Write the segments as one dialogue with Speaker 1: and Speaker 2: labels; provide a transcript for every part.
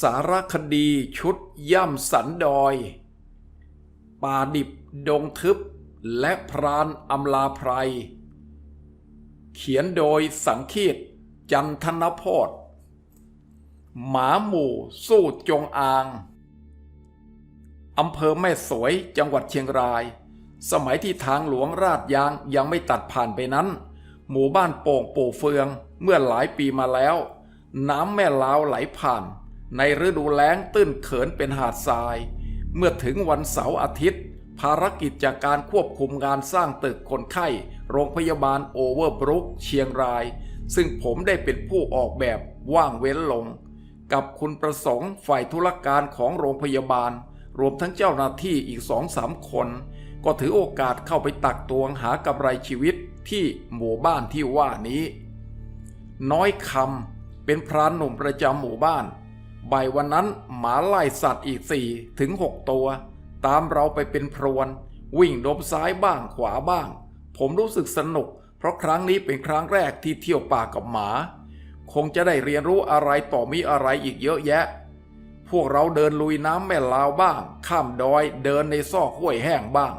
Speaker 1: สารคดีชุดย่ำสันดอย ป่าดิบดงทึบและพรานอำลาไพร เขียนโดยสังคีตจันทนโพธหมาหมู่สู้จงอาง อำเภอแม่สวยจังหวัดเชียงราย สมัยที่ทางหลวงราดยางยังไม่ตัดผ่านไปนั้น หมู่บ้านโป่งปู่เฟืองเมื่อหลายปีมาแล้ว น้ำแม่ลาวไหลผ่าน ในฤดูแล้งตื้นเขินเป็นหาดทราย เมื่อถึงวันเสาร์อาทิตย์ ภารกิจจากการควบคุมงานสร้างตึกคนไข้ โรงพยาบาลโอเวอร์บรุกเชียงราย ซึ่งผมได้เป็นผู้ออกแบบว่างเว้นลง กับคุณประสงค์ฝ่ายธุรการของโรงพยาบาล รวมทั้งเจ้าหน้าที่อีกสองสามคน ก็ถือโอกาสเข้าไปตักตวงหากำไรชีวิตที่หมู่บ้านที่ว่านี้ น้อยคำเป็นพรานหนุ่มประจำหมู่บ้าน บ่ายวันนั้นหมาไล่สัตว์อีกสี่ถึงหกตัว ตามเราไปเป็นพรวน วิ่งดมซ้ายบ้างขวาบ้าง ผมรู้สึกสนุก เพราะครั้งนี้เป็นครั้งแรกที่เที่ยวป่ากับหมา คงจะได้เรียนรู้อะไรต่อมีอะไรอีกเยอะแยะ พวกเราเดินลุยน้ำแม่ลาวบ้าง ข้ามดอยเดินในซอกห้วยแห้งบ้าง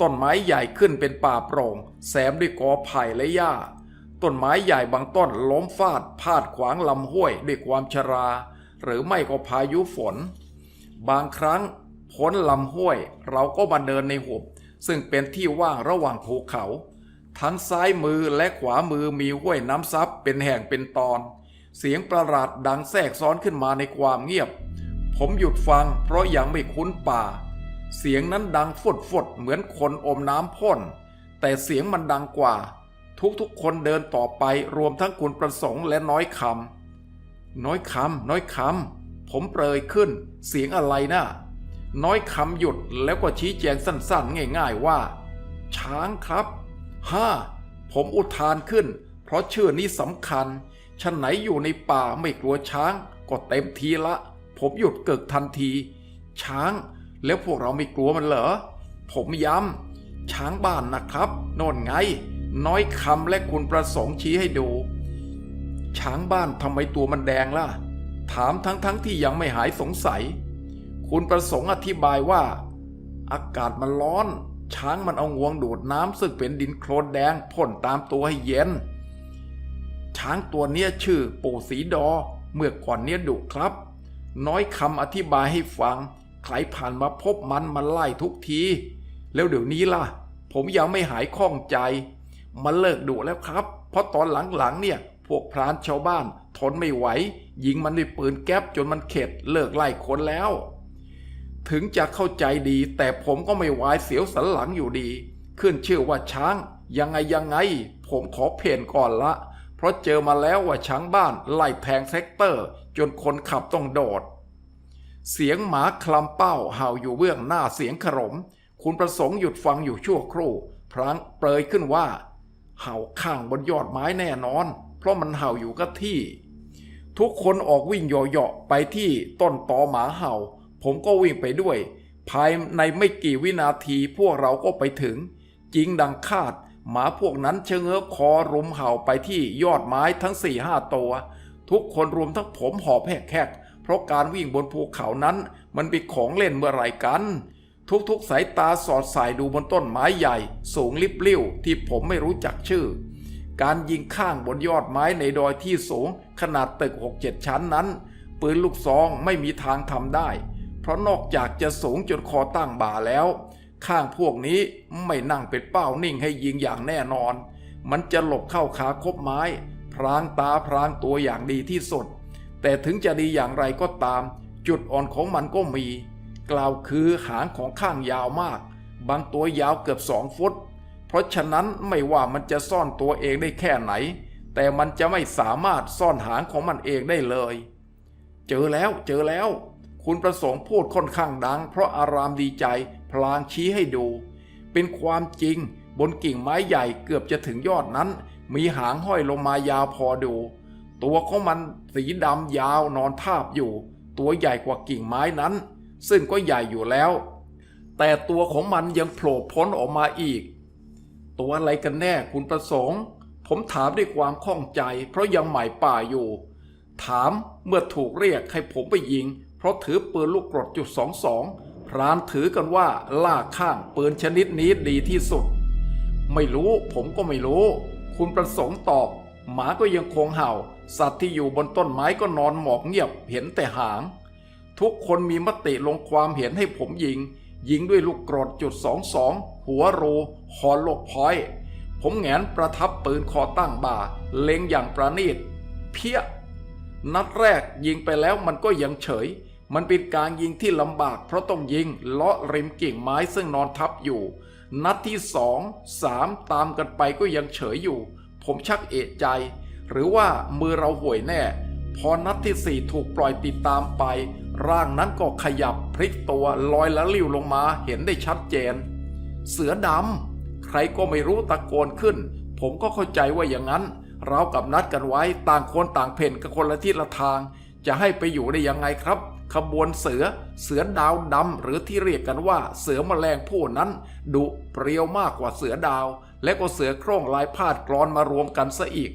Speaker 1: ต้นไม้ใหญ่ขึ้นเป็นป่าโปร่ง แซมด้วยกอไผ่และหญ้าต้นไม้ใหญ่บางต้นล้มฟาดพาดขวางลำห้วยด้วยความชรา หรือไม่ก็พายุฝน บางครั้งพ้นลำห้วย เราก็มาเดินในหุบ ซึ่งเป็นที่ว่างระหว่างภูเขา ทั้งซ้ายมือและขวามือมีห้วยน้ำซับเป็นแห่งเป็นตอน เสียงประหลาดดังแทรกซ้อนขึ้นมาในความเงียบ ผมหยุดฟังเพราะยังไม่คุ้นป่า เสียงนั้นดังฟดฟดๆเหมือนคนอมน้ำพ่น แต่เสียงมันดังกว่า ทุกๆคนเดินต่อไปรวมทั้งคุณประสงค์และน้อยคำ น้อยคำน้อยคำผมเปรยขึ้น เสียงอะไรนะ่ะน้อยคำหยุดแล้วก็ชี้แจงสั้นๆ ง่ายๆว่า ช้างครับฮ่าผมอุทานขึ้น เพราะชื่อนี้สำคัญฉันไหนอยู่ในป่าไม่กลัวช้าง ก็เต็มทีละ ผมหยุดเกิกทันที ช้างแล้วพวกเราไม่กลัวมันเหรอ ผมย้ำช้างบ้านนะครับ โน่นไง น้อยคำและคุณประสงค์ชี้ให้ดู ช้างบ้านทำไมตัวมันแดงล่ะ ถามทั้งๆทที่ยังไม่หายสงสัย คุณประสงค์อธิบายว่า อากาศมันร้อน ช้างมันเอางวงดูดน้ำซึ่งเป็นดินโคลนแดงพ่นตามตัวให้เย็น ช้างตัวเนี้ยชื่อปู่สีดอ เมื่อก่อนเนี้ยดุครับ น้อยคำอธิบายให้ฟัง ใครผ่านมาพบมันมันไล่ทุกที แล้วเดี๋ยวนี้ล่ะ ผมยังไม่หายข้องใจ มันเลิกดุแล้วครับ เพราะตอนหลังๆเนี่ย พวกพรานชาวบ้าน ทนไม่ไหว ยิงมันด้วยปืนแก๊ปจนมันเข็ดเลิกไล่คนแล้ว ถึงจะเข้าใจดี แต่ผมก็ไม่วายเสียวสันหลังอยู่ดี ขึ้นชื่อว่าช้าง ยังไงยังไง ผมขอเพนก่อนละ เพราะเจอมาแล้วว่าช้างบ้านไล่แทงแท็กเตอร์ จนคนขับต้องโดด เสียงหมาคลำเป้าเห่าอยู่เบื้องหน้าเสียงขรม คุณประสงค์หยุดฟังอยู่ชั่วครู่ พลางเปรยขึ้นว่าเห่าข้างบนยอดไม้แน่นอน เพราะมันเห่าอยู่กับที่ ทุกคนออกวิ่งเหยาะๆไปที่ต้นตอหมาเห่า ผมก็วิ่งไปด้วย ภายในไม่กี่วินาทีพวกเราก็ไปถึง จริงดังคาด หมาพวกนั้นเชงเง้อคอรุมเห่าไปที่ยอดไม้ทั้งสี่ห้าตัว ทุกคนรวมทั้งผมหอบแหกๆเพราะการวิ่งบนภูเขานั้น มันเป็นของเล่นเมื่อไรกันทุกๆสายตาสอดสายดูบนต้นไม้ใหญ่ สูงลิบลิ่วที่ผมไม่รู้จักชื่อ การยิงข้างบนยอดไม้ในดอยที่สูงขนาดตึกหกเจ็ดชั้นนั้น ปืนลูกซองไม่มีทางทำได้ เพราะนอกจากจะสูงจนคอตั้งบ่าแล้ว ข้างพวกนี้ไม่นั่งเป็นเป้านิ่งให้ยิงอย่างแน่นอน มันจะหลบเข้าขาคบไม้ พรางตาพรางตัวอย่างดีที่สุด แต่ถึงจะดีอย่างไรก็ตาม จุดอ่อนของมันก็มี กล่าวคือหางของข้างยาวมาก บางตัวยาวเกือบสองฟุต เพราะฉะนั้นไม่ว่ามันจะซ่อนตัวเองได้แค่ไหน แต่มันจะไม่สามารถซ่อนหางของมันเองได้เลย เจอแล้วเจอแล้ว คุณประสงค์พูดค่อนข้างดัง เพราะอารามดีใจ พลางชี้ให้ดู เป็นความจริงบนกิ่งไม้ใหญ่เกือบจะถึงยอดนั้น มีหางห้อยลงมายาวพอดู ตัวของมันสีดำยาวนอนทาบอยู่ ตัวใหญ่กว่ากิ่งไม้นั้น ซึ่งก็ใหญ่อยู่แล้ว แต่ตัวของมันยังโผล่พ้นออกมาอีก ตัวอะไรกันแน่คุณประสงค์ ผมถามด้วยความข้องใจ เพราะยังใหม่ป่าอยู่ ถามเมื่อถูกเรียกให้ผมไปยิง เพราะถือปืนลูกกรดจุดสองสองพรานถือกันว่าล่าข้างปืนชนิดนี้ดีที่สุด ไม่รู้ผมก็ไม่รู้ คุณประสงค์ตอบ หมาก็ยังคงเห่า สัตว์ที่อยู่บนต้นไม้ก็นอนหมอบเงียบเห็นแต่หาง ทุกคนมีมติลงความเห็นให้ผมยิง ยิงด้วยลูกกรดจุดสองสองหัวรู ฮอลโลพอยต์ผมแงนประทับปืนคอตั้งบ่า เล็งอย่างประณีต เพี้ย นัดแรกยิงไปแล้วมันก็ยังเฉย มันเป็นการยิงที่ลำบากเพราะต้องยิงเลาะริมกิ่งไม้ซึ่งนอนทับอยู่ นัดที่สองสามตามกันไปก็ยังเฉยอยู่ ผมชักเอะใจ หรือว่ามือเราห่วยแน่ พอนัดที่สี่ถูกปล่อยติดตามไป ร่างนั้นก็ขยับพลิกตัวลอยละลิ้วลงมาเห็นได้ชัดเจน เสือดำ ใครก็ไม่รู้ตะโกนขึ้น ผมก็เข้าใจว่าอย่างนั้น เรากับนัดกันไว้ต่างคนต่างเพ่นกับคนละทิศละทาง จะให้ไปอยู่ได้ยังไงครับ ขบวนเสือ เสือดาวดำหรือที่เรียกกันว่าเสือแมลงผู้นั้นดุเปรียวมากกว่าเสือดาว และก็เสือโคร่งลายพาดกรอนมารวมกันซะอีก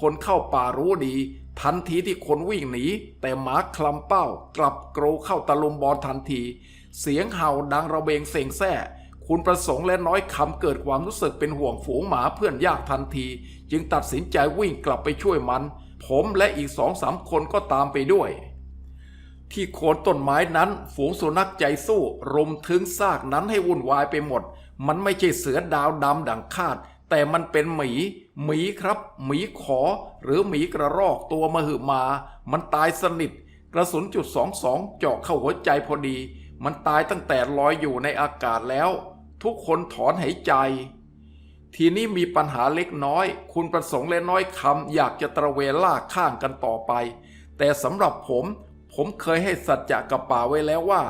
Speaker 1: คนเข้าป่ารู้ดีทันทีที่คนวิ่งหนี แต่หมาคลำเป้ากลับกรูเข้าตะลุมบอลทันที เสียงเห่าดังระเบงเสียงแซ่ คุณประสงค์และน้อยคำเกิดความรู้สึกเป็นห่วงฝูงหมาเพื่อนยากทันที จึงตัดสินใจวิ่งกลับไปช่วยมัน ผมและอีกสองสามคนก็ตามไปด้วย ที่โคนต้นไม้นั้น ฝูงสุนัขใจสู้รุมถึงซากนั้นให้วุ่นวายไปหมด มันไม่ใช่เสือดาวดำดังคาด แต่มันเป็นหมี หมีครับ หมีขอ หรือหมีกระรอกตัวมหึมา มันตายสนิท กระสุนจุดสองสองเจาะเข้าหัวใจพอดีมันตายตั้งแต่ลอยอยู่ในอากาศแล้ว ทุกคนถอนหายใจ ทีนี้มีปัญหาเล็กน้อย คุณประสงค์และน้อยคำอยากจะตระเวนล่าข้างกันต่อไป แต่สำหรับผม ผมเคยให้สัจจะกับป่าไว้แล้วว่า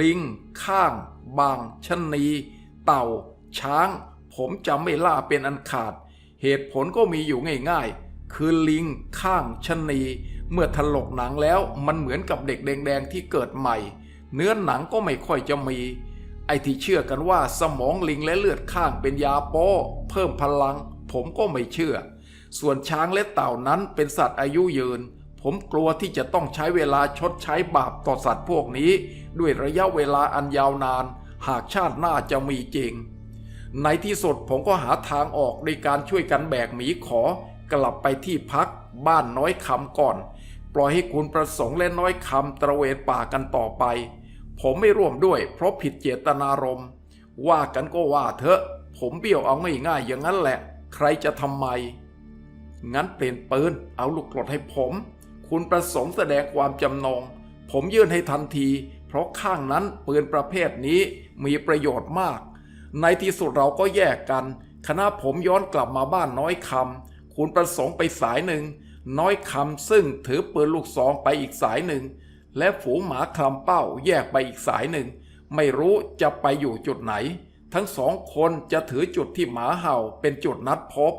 Speaker 1: ลิง ข้าง บางชนี เต่า ช้าง ผมจะไม่ล่าเป็นอันขาด เหตุผลก็มีอยู่ง่ายๆ คือลิง ข้างชนีเมื่อถลกหนังแล้วมันเหมือนกับเด็กแดงๆที่เกิดใหม่ เนื้อหนังก็ไม่ค่อยจะมี ไอ้ที่เชื่อกันว่าสมองลิงและเลือดข้างเป็นยาโป้เพิ่มพลัง ผมก็ไม่เชื่อ ส่วนช้างและเต่านั้นเป็นสัตว์อายุยืน ผมกลัวที่จะต้องใช้เวลาชดใช้บาปต่อสัตว์พวกนี้ ด้วยระยะเวลาอันยาวนาน หากชาติหน้าจะมีจริง ในที่สุดผมก็หาทางออกในการช่วยกันแบกหมีขอกลับไปที่พักบ้านน้อยคำก่อน ปล่อยให้คุณประสงค์และน้อยคำตระเวนป่ากันต่อไป ผมไม่ร่วมด้วยเพราะผิดเจตนารมณ์ว่ากันก็ว่าเถอะ ผมเบี้ยวเอาง่ายๆอย่างนั้นแหละ ใครจะทำไม งั้นเปลี่ยนปืนเอาลูกกรดให้ผม คุณประสงค์แสดงความจำนง ผมยื่นให้ทันที เพราะข้างนั้นปืนประเภทนี้มีประโยชน์มาก ในที่สุดเราก็แยกกัน คณะผมย้อนกลับมาบ้านน้อยคำคุณประสงค์ไปสายหนึ่ง น้อยคำซึ่งถือปืนลูกซองไปอีกสายหนึ่ง และฝูงหมาคลำเป้าแยกไปอีกสายหนึ่ง ไม่รู้จะไปอยู่จุดไหน ทั้งสองคนจะถือจุดที่หมาเห่าเป็นจุดนัดพบ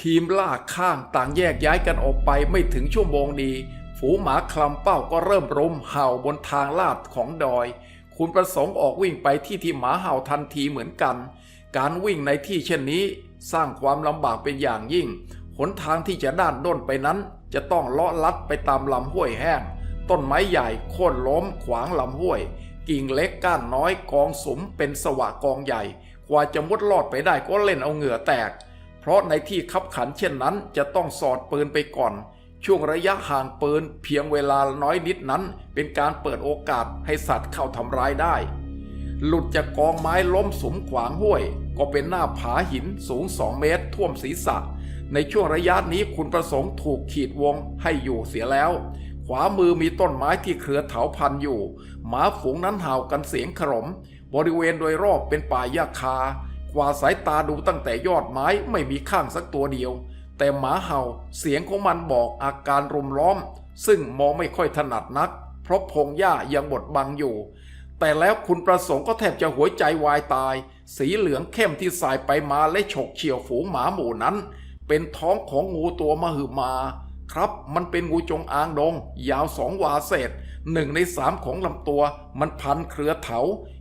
Speaker 1: ทีมล่าข้างต่างแยกย้ายกันออกไปไม่ถึงชั่วโมงดี ฝูงหมาคลำเป้าก็เริ่มรุมเห่าบนทางลาดของดอย คุณประสงค์ออกวิ่งไปที่ที่หมาเห่าทันทีเหมือนกัน การวิ่งในที่เช่นนี้ สร้างความลำบากเป็นอย่างยิ่งหนทางที่จะด้านด้นไปนั้น จะต้องเลาะลัดไปตามลำห้วยแห้ง ต้นไม้ใหญ่โค่นล้มขวางลำห้วย กิ่งเล็กก้านน้อยกองสมเป็นสวะกองใหญ่ กว่าจะมุดลอดไปได้ก็เล่นเอาเหงื่อแตก เพราะในที่คับขันเช่นนั้นจะต้องสอดปืนไปก่อน ช่วงระยะห่างปืนเพียงเวลาน้อยนิดนั้น เป็นการเปิดโอกาสให้สัตว์เข้าทำร้ายได้ หลุดจากกองไม้ล้มสมขวางห้วย ก็เป็นหน้าผาหินสูงสองเมตร ท่วมศีรษะ ในช่วงระยะนี้คุณประสงค์ถูกขีดวงให้อยู่เสียแล้ว ขวามือมีต้นไม้ที่เครือเถาพันอยู่ หมาฝูงนั้นเห่ากันเสียงขรม บริเวณโดยรอบเป็นป่าหญ้าคา กว่าสายตาดูตั้งแต่ยอดไม้ไม่มีข้างสักตัวเดียว แต่หมาเห่าเสียงของมันบอกอาการรุมล้อม ซึ่งมองไม่ค่อยถนัดนัก เพราะพงหญ้ายังบดบังอยู่ แต่แล้วคุณประสงค์ก็แทบจะหัวใจวายตาย สีเหลืองเข้มที่สายไปมาและฉกเฉี่ยวฝูงหมาหมู่นั้น เป็นท้องของงูตัวมหึมา ครับมันเป็นงูจงอางดง ยาวสองวาเศษหนึ่งในสามของลำตัว มันพันเครือเถา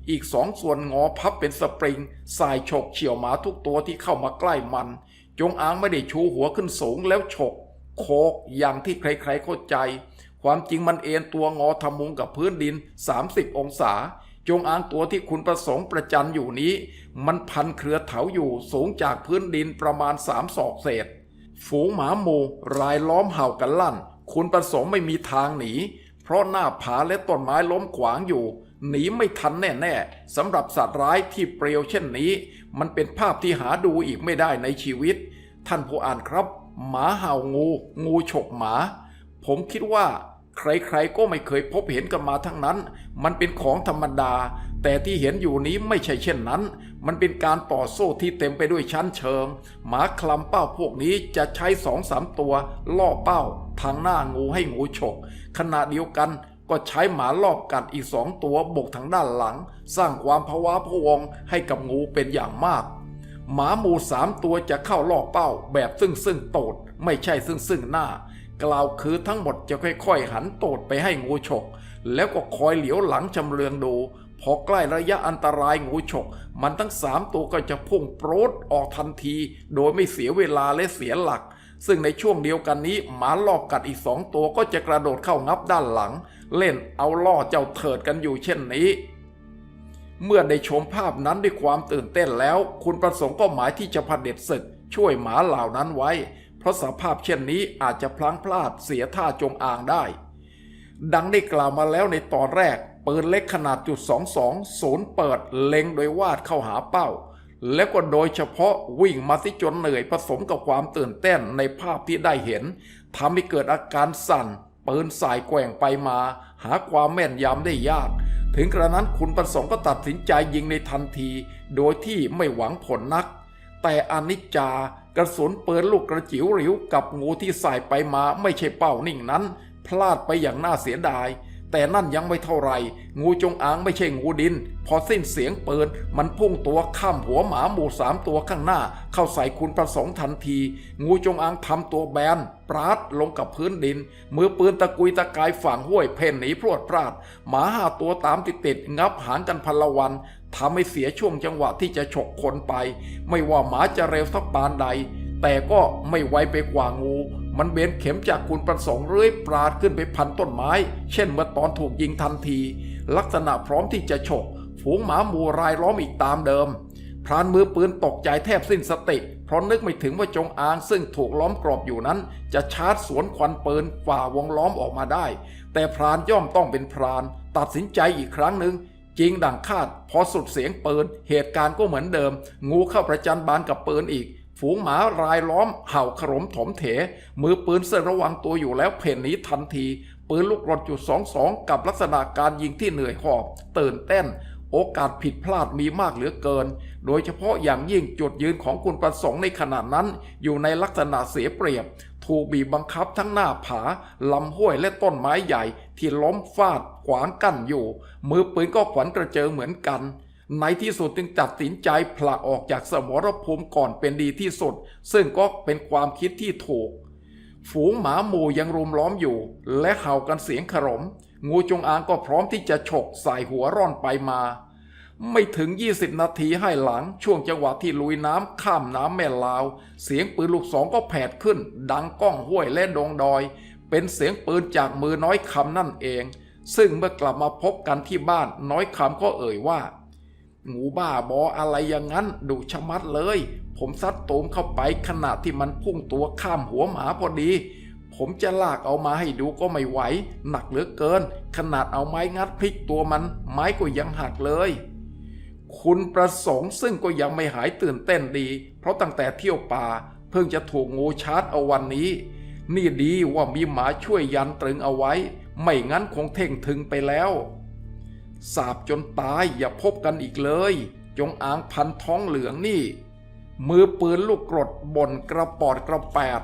Speaker 1: อีกสองส่วนงอพับเป็นสปริงสายฉกเฉี่ยวหมาทุกตัวที่เข้ามาใกล้มัน จงอางไม่ได้ชูหัวขึ้นสูงแล้วฉก โคกอย่างที่ใครๆเข้าใจ ความจริงมันเอ็นตัวงอทำมุงกับพื้นดิน 30 องศา จงอางตัวที่คุณประสงค์ประจันอยู่นี้ มันพันเครือเถาอยู่สูงจากพื้นดินประมาณสามศอกเศษ ฝูงหมาหมูรายล้อมเห่ากันลั่น คุณประสงค์ไม่มีทางหนี เพราะหน้าผาและต้นไม้ล้มขวางอยู่ หนีไม่ทันแน่ๆสำหรับสัตว์ร้ายที่เปรียวเช่นนี้ มันเป็นภาพที่หาดูอีกไม่ได้ในชีวิต ท่านผู้อ่านครับ หมาเห่างู งูฉกหมา ผมคิดว่า ใครๆก็ไม่เคยพบเห็นกันมาทั้งนั้น มันเป็นของธรรมดา แต่ที่เห็นอยู่นี้ไม่ใช่เช่นนั้น มันเป็นการต่อสู้ที่เต็มไปด้วยชั้นเชิง หมาคลำเป้าพวกนี้จะใช้สองสามตัว ล่อเป้า ทางหน้างูให้งูฉก ขณะเดียวกันก็ใช้หมารอบกัดอีกสองตัวบกทางด้านหลัง สร้างความภาวะพวงให้กับงูเป็นอย่างมาก หมาหมูสามตัวจะเข้าล่อเป้าแบบซึ่งซึ่งโตด ไม่ใช่ซึ่งซึ่งหน้ากล่าวคือทั้งหมดจะค่อยๆ หันโตดไปให้งูฉก แล้วก็คอยเหลียวหลังจำเรืองดู พอใกล้ระยะอันตรายงูฉก มันทั้งสามตัวก็จะพุ่งโปรดออกทันที โดยไม่เสียเวลาและเสียหลัก ซึ่งในช่วงเดียวกันนี้หมารอบกัดอีกสองตัวก็จะกระโดดเข้างับด้านหลัง เล่นเอาล่อเจ้าเถิดกันอยู่เช่นนี้ เมื่อได้ชมภาพนั้นด้วยความตื่นเต้นแล้ว คุณประสงค์ก็หมายที่จะพเด็จศึก ช่วยหมาเหล่านั้นไว้ เพราะสภาพเช่นนี้อาจจะพลั้งพลาดเสียท่าจงอางได้ ดังได้กล่าวมาแล้วในตอนแรก ปืนเล็กขนาดจุด22ศูนย์เปิดเล็งโดยวาดเข้าหาเป้า แล้วก็โดยเฉพาะวิ่งมาที่จนเหนื่อยผสมกับความตื่นเต้นในภาพที่ได้เห็นทำให้เกิดอาการสั่น ปืนสายแกว่งไปมา หาความแม่นยำได้ยาก ถึงกระนั้นคุณประสงค์ก็ตัดสินใจยิงในทันที โดยที่ไม่หวังผลนัก แต่อนิจจากระสุนปืนลูกกระจิ๋วหริวกับงูที่ใส่ไปมาไม่ใช่เป้านิ่งนั้น พลาดไปอย่างน่าเสียดาย แต่นั่นยังไม่เท่าไหรงูจงอางไม่ใช่งูดิน พอสิ้นเสียงปืน มันพุ่งตัวข้ามหัวหมาหมู่สามตัวข้างหน้า เข้าใส่คุณประสงค์ทันที งูจงอางทำตัวแบนปราดลงกับพื้นดิน มือปืนตะกุยตะกายฝั่งห้วยเพ่นหนีพรวดพลาด หมาห้าตัวตามติดติดๆงับหางกันพลวันทำให้เสียช่วงจังหวะที่จะฉกคนไป ไม่ว่าหมาจะเร็วสักปานใด แต่ก็ไม่ไวไปกว่างู มันเบนเข็มจากคุณประสงค์เรื่อยปราดขึ้นไปพันต้นไม้ เช่นเมื่อตอนถูกยิงทันที ลักษณะพร้อมที่จะฉก ฝูงหมาหมู่รายล้อมอีกตามเดิม พรานมือปืนตกใจแทบสิ้นสติ เพราะนึกไม่ถึงว่าจงอางซึ่งถูกล้อมกรอบอยู่นั้น จะชาร์จสวนควันปืนฝ่าวงล้อมออกมาได้ แต่พรานย่อมต้องเป็นพราน ตัดสินใจอีกครั้งหนึ่งจริงดังคาด พอสุดเสียงปืน เหตุการณ์ก็เหมือนเดิม งูเข้าประจันบานกับปืนอีก ฝูงหมารายล้อมเห่าขรมถมเถ มือปืนเส้นระวังตัวอยู่แล้วเพ่นหนีทันที ปืนลูกรถจุดสองสองกับลักษณะการยิงที่เหนื่อยหอบ ตื่นเต้น โอกาสผิดพลาดมีมากเหลือเกิน โดยเฉพาะอย่างยิ่งจุดยืนของคุณประสงค์ในขณะนั้น อยู่ในลักษณะเสียเปรียบ ถูกบีบบังคับทั้งหน้าผาลำห้วยและต้นไม้ใหญ่ ที่ล้มฟาดขวางกั้นอยู่ มือปืนก็ขวัญกระเจิงเหมือนกัน ในที่สุดจึงตัดสินใจผละออกจากสมรภูมิก่อนเป็นดีที่สุด ซึ่งก็เป็นความคิดที่ถูก ฝูงหมาหมู่ยังรุมล้อมอยู่ และเห่ากันเสียงขรม งูจงอางก็พร้อมที่จะฉกใส่หัวร่อนไปมา ไม่ถึง 20 นาทีให้หลังช่วงจังหวะที่ลุยน้ำข้ามน้ำแม่ลาว เสียงปืนลูกสองก็แผดขึ้น ดังก้องห้วยและดงดอย เป็นเสียงปืนจากมือน้อยคำนั่นเอง ซึ่งเมื่อกลับมาพบกันที่บ้านน้อยคำก็เอ่ยว่า งูบ้าบออะไรอย่างนั้นดุชะมัดเลย ผมซัดตูมเข้าไปขณะที่มันพุ่งตัวข้ามหัวหมาพอดี ผมจะลากเอามาให้ดูก็ไม่ไหว หนักเหลือเกิน ขนาดเอาไม้งัดพลิกตัวมัน ไม้ก็ยังหักเลย คุณประสงค์ซึ่งก็ยังไม่หายตื่นเต้นดี เพราะตั้งแต่เที่ยวป่า เพิ่งจะถูกงูชาร์จเอาวันนี้ นี่ดีว่ามีหมาช่วยยันตรึงเอาไว้ ไม่งั้นคงเท่งถึงไปแล้ว สาบจนตายอย่าพบกันอีกเลย จงอางพันท้องเหลืองนี่ มือปืนลูกกรดบ่นกระปอดกระแปด